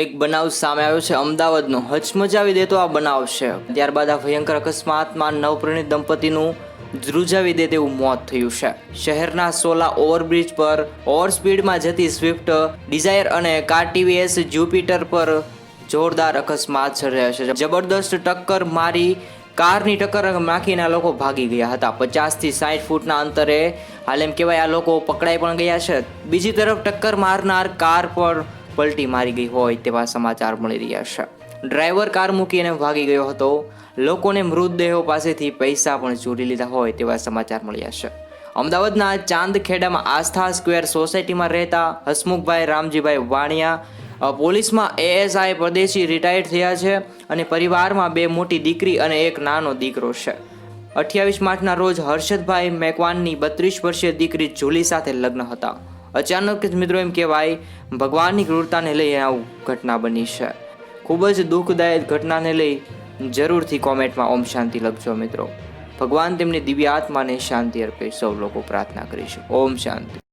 એક બનાવ સામે આવ્યો છે, અમદાવાદનો. હચમચાવી દેતો આ બનાવ છે ત્યારબાદ આ ભયંકર અકસ્માતમાં નવપ્રણીત દંપતીનું ધ્રુજાવી દે તેવું મોત થયું છે. શહેરના સોલા ઓવરબ્રિજ પર ઓવર સ્પીડમાં જતી સ્વિફ્ટ, ડિઝાયર અને કાર ટીવીએસ જ્યુપિટર પર જોરદાર અકસ્માત સર્જાયો છે. જબરદસ્ત ટક્કર મારી કારની ટક્કર નાખીને આ લોકો ભાગી ગયા હતા. પચાસથી સાઠ ફૂટના અંતરે, હાલ એમ કહેવાય આ લોકો પકડાઈ પણ ગયા છે. બીજી તરફ ટક્કર મારનાર કાર પર પલટી મારી ગઈ હોય તેવા સમાચાર મળી રહ્યા છે. ડ્રાઈવર કાર મૂકીને ભાગી ગયો હતો. લોકોને મૃતદેહો પાસેથી પૈસા પણ ચોરી લીધા હોય તેવા સમાચાર મળ્યા છે. અમદાવાદના ચાંદખેડામાં આસ્થા સ્ક્વેર સોસાયટીમાં રહેતા હસમુખભાઈ રામજીભાઈ વાણિયા પોલીસમાં એએસઆઈ પરદેશી રિટાયર્ડ થયા છે અને પરિવારમાં બે મોટી દીકરી અને એક નાનો દીકરો છે. અઠ્યાવીસ માર્ચના રોજ હર્ષદભાઈ મેકવાનની બત્રીસ વર્ષીય દીકરી જુલી સાથે લગ્ન હતા. અચાનક જ મિત્રો એમ કહેવાય, ભગવાનની ક્રૂરતાને લઈ આવું ઘટના બની છે. ખૂબ જ દુઃખદાયક ઘટનાને લઈ જરૂરથી કોમેન્ટમાં ઓમ શાંતિ લખજો મિત્રો. ભગવાન તેમની દિવ્ય આત્માને શાંતિ અર્પે સૌ લોકો પ્રાર્થના કરીશું. ઓમ શાંતિ.